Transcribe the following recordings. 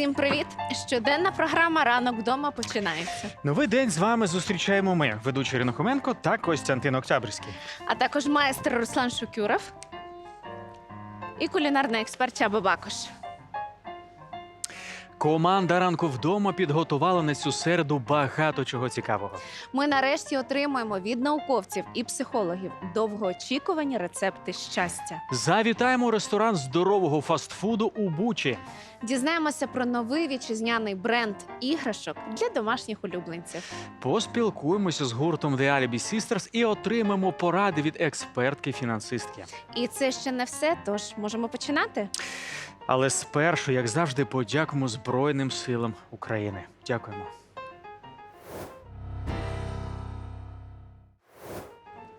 Всім привіт! Щоденна програма Ранок вдома починається. Новий день з вами зустрічаємо ми, ведучий Ринохоменко та Костянтин Октябрьський. А також майстер Руслан Шукюров і кулінарний експерт Чаба Бакош. Команда ранку вдома підготувала на цю середу багато чого цікавого. Ми нарешті отримуємо від науковців і психологів довгоочікувані рецепти щастя. Завітаємо у ресторан здорового фастфуду у Бучі. Дізнаємося про новий вітчизняний бренд іграшок для домашніх улюбленців. Поспілкуємося з гуртом The Alibi Sisters і отримаємо поради від експертки-фінансистки. І це ще не все, тож можемо починати. Але спершу, як завжди, подякуємо Збройним силам України. Дякуємо.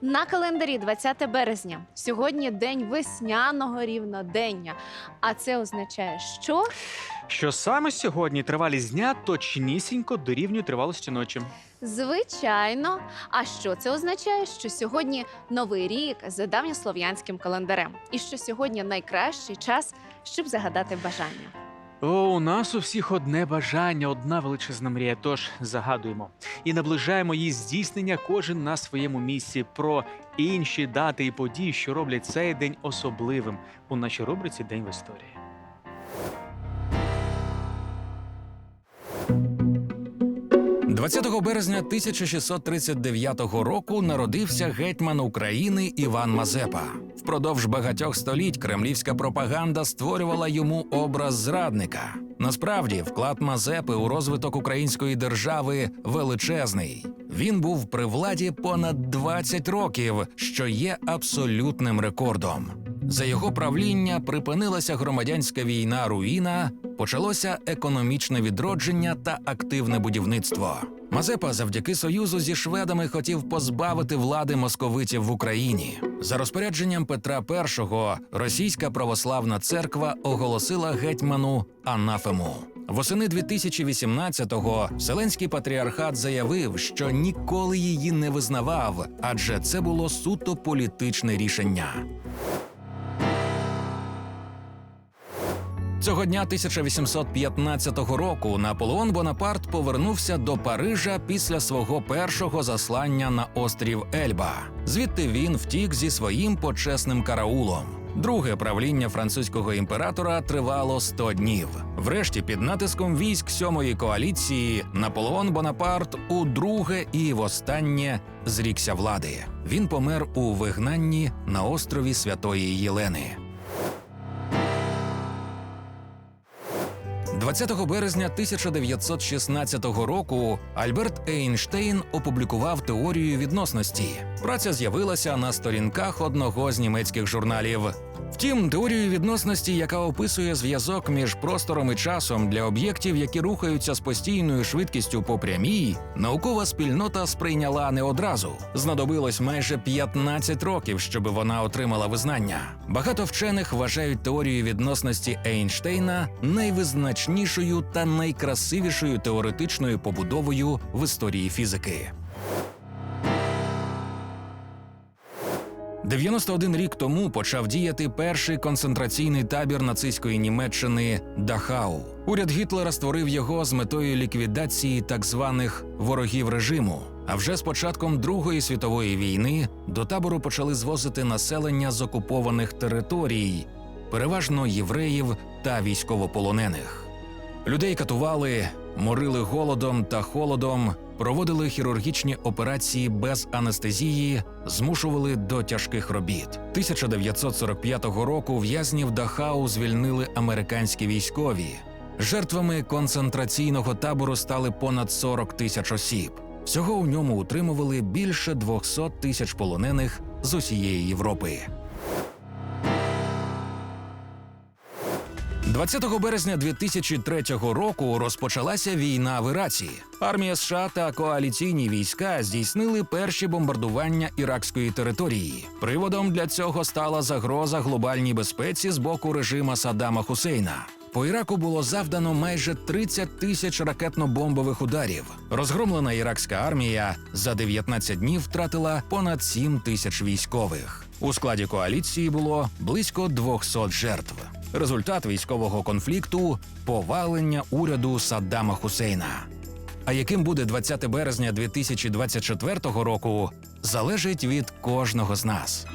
На календарі 20 березня. Сьогодні день весняного рівнодення. А це означає, що Що саме сьогодні тривалість дня точнісінько дорівнює тривалості ночі. Звичайно. А що це означає? Що сьогодні новий рік за давньослов'янським календарем, і що сьогодні найкращий час, щоб загадати бажання. О, у нас у всіх одне бажання, одна величезна мрія. Тож загадуємо і наближаємо її здійснення кожен на своєму місці про інші дати і події, що роблять цей день особливим у нашій рубриці День в історії. – 20 березня 1639 року народився гетьман України Іван Мазепа. Впродовж багатьох століть кремлівська пропаганда створювала йому образ зрадника. Насправді, вклад Мазепи у розвиток української держави величезний. Він був при владі понад 20 років, що є абсолютним рекордом. За його правління припинилася громадянська війна руїна, почалося економічне відродження та активне будівництво. Мазепа завдяки союзу зі шведами хотів позбавити влади московитів в Україні. За розпорядженням Петра І російська православна церква оголосила гетьману анафему. Восени 2018-го Вселенський патріархат заявив, що ніколи її не визнавав, адже це було суто політичне рішення. Цього дня 1815 року Наполеон Бонапарт повернувся до Парижа після свого першого заслання на острів Ельба. Звідти він втік зі своїм почесним караулом. Друге правління французького імператора тривало 100 днів. Врешті, під натиском військ сьомої коаліції, Наполеон Бонапарт удруге і востаннє зрікся влади. Він помер у вигнанні на острові Святої Єлени. 20 березня 1916 року Альберт Ейнштейн опублікував теорію відносності. Праця з'явилася на сторінках одного з німецьких журналів. Втім, теорію відносності, яка описує зв'язок між простором і часом для об'єктів, які рухаються з постійною швидкістю по прямій, наукова спільнота сприйняла не одразу. Знадобилось майже 15 років, щоб вона отримала визнання. Багато вчених вважають теорію відносності Ейнштейна найвизначнішою та найкрасивішою теоретичною побудовою в історії фізики. 91 рік тому почав діяти перший концентраційний табір нацистської Німеччини Дахау. Уряд Гітлера створив його з метою ліквідації так званих ворогів режиму. А вже з початком Другої світової війни до табору почали звозити населення з окупованих територій, переважно євреїв та військовополонених. Людей катували, морили голодом та холодом, проводили хірургічні операції без анестезії, змушували до тяжких робіт. 1945 року в'язнів Дахау звільнили американські військові. Жертвами концентраційного табору стали понад 40 тисяч осіб. Всього у ньому утримували більше 200 тисяч полонених з усієї Європи. 20 березня 2003 року розпочалася війна в Іраці. Армія США та коаліційні війська здійснили перші бомбардування іракської території. Приводом для цього стала загроза глобальній безпеці з боку режима Саддама Хусейна. По Іраку було завдано майже 30 тисяч ракетно-бомбових ударів. Розгромлена іракська армія за 19 днів втратила понад 7 тисяч військових. У складі коаліції було близько 200 жертв. Результат військового конфлікту повалення уряду Саддама Хусейна. А яким буде 20 березня 2024 року, залежить від кожного з нас.